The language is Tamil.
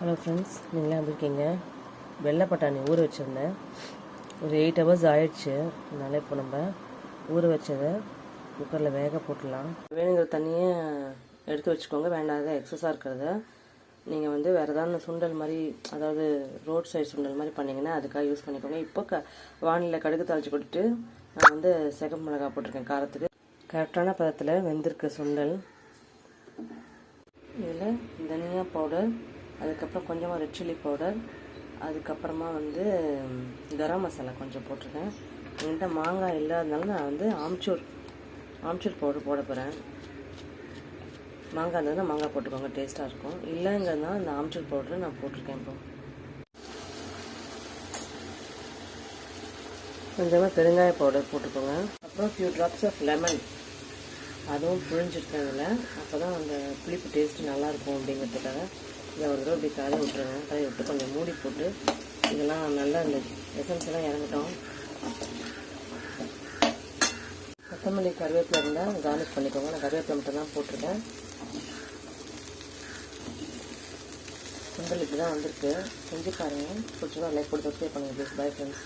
ஹலோ ஃப்ரெண்ட்ஸ் நீங்களாம் எப்படி இருக்கீங்க? வெள்ளை பட்டாணி ஊற வச்சுருந்தேன். ஒரு எயிட் ஹவர்ஸ் ஆயிடுச்சு. அதனால இப்போ நம்ம ஊற வச்சதை குக்கரில் வேக போட்டுடலாம். வேணுங்கிற தண்ணியை எடுத்து வச்சுக்கோங்க. வேண்டாத எக்ஸஸாக இருக்கிறத. நீங்கள் வந்து வேறு ஏதாவது சுண்டல் மாதிரி அதாவது ரோட் சைடு சுண்டல் மாதிரி பண்ணிங்கன்னா அதுக்காக யூஸ் பண்ணிக்கோங்க. இப்போ க வானிலை கடுகு தாளித்து கொடுத்துட்டு நான் வந்து சிகப்பு மிளகா போட்டிருக்கேன் காரத்துக்கு. கரெக்டான பதத்தில் வெந்திருக்கு சுண்டல். இதில் தனியா பவுடர் அதுக்கப்புறம் கொஞ்சமாக ரெட் சில்லி பவுடர் அதுக்கப்புறமா வந்து கரம் மசாலா கொஞ்சம் போட்டிருக்கேன். என்கிட்ட மாங்காய் இல்லாதனால நான் வந்து ஆம்ச்சூர் ஆம்ச்சூர் பவுடர் போட போகிறேன் மாங்காய் இருந்ததுன்னா மாங்காய் போட்டுக்கோங்க டேஸ்ட்டாக இருக்கும். இல்லைங்கிறதுனால இந்த ஆம்ச்சூர் பவுடரை நான் போட்டிருக்கேன் இப்போ. கொஞ்சமாக பெருங்காய பவுடர் போட்டுக்கோங்க. அப்புறம் ஃபியூ ட்ராப்ஸ் ஆஃப் லெமன் அதுவும் புழிஞ்சிருக்கேன் அதில் அப்போ தான் அந்த புளிப்பு டேஸ்ட்டு நல்லாயிருக்கும் அப்படிங்கிறதுக்காக. இதை ஒரு தடவை இப்படி கலரி விட்டுருங்க. கலரி விட்டு கொஞ்சம் மூடி போட்டு இதெல்லாம் நல்லா அந்த எசன்ஸ் எல்லாம் கொத்தமல்லி கருவேப்பிலை இருந்தால் கார்னிஷ் பண்ணிக்கோங்க. நான் கருவேப்பிலை மட்டும் தான் போட்டிருக்கேன். சுண்டல் இப்படி தான் வந்திருக்கு. செஞ்சு பாருங்கள் பிடிச்சதா லைக் கொடுத்து சப்ஸ்கிரைப் பண்ணுங்கள் ப்ளீஸ் பை ஃப்ரெண்ட்ஸ்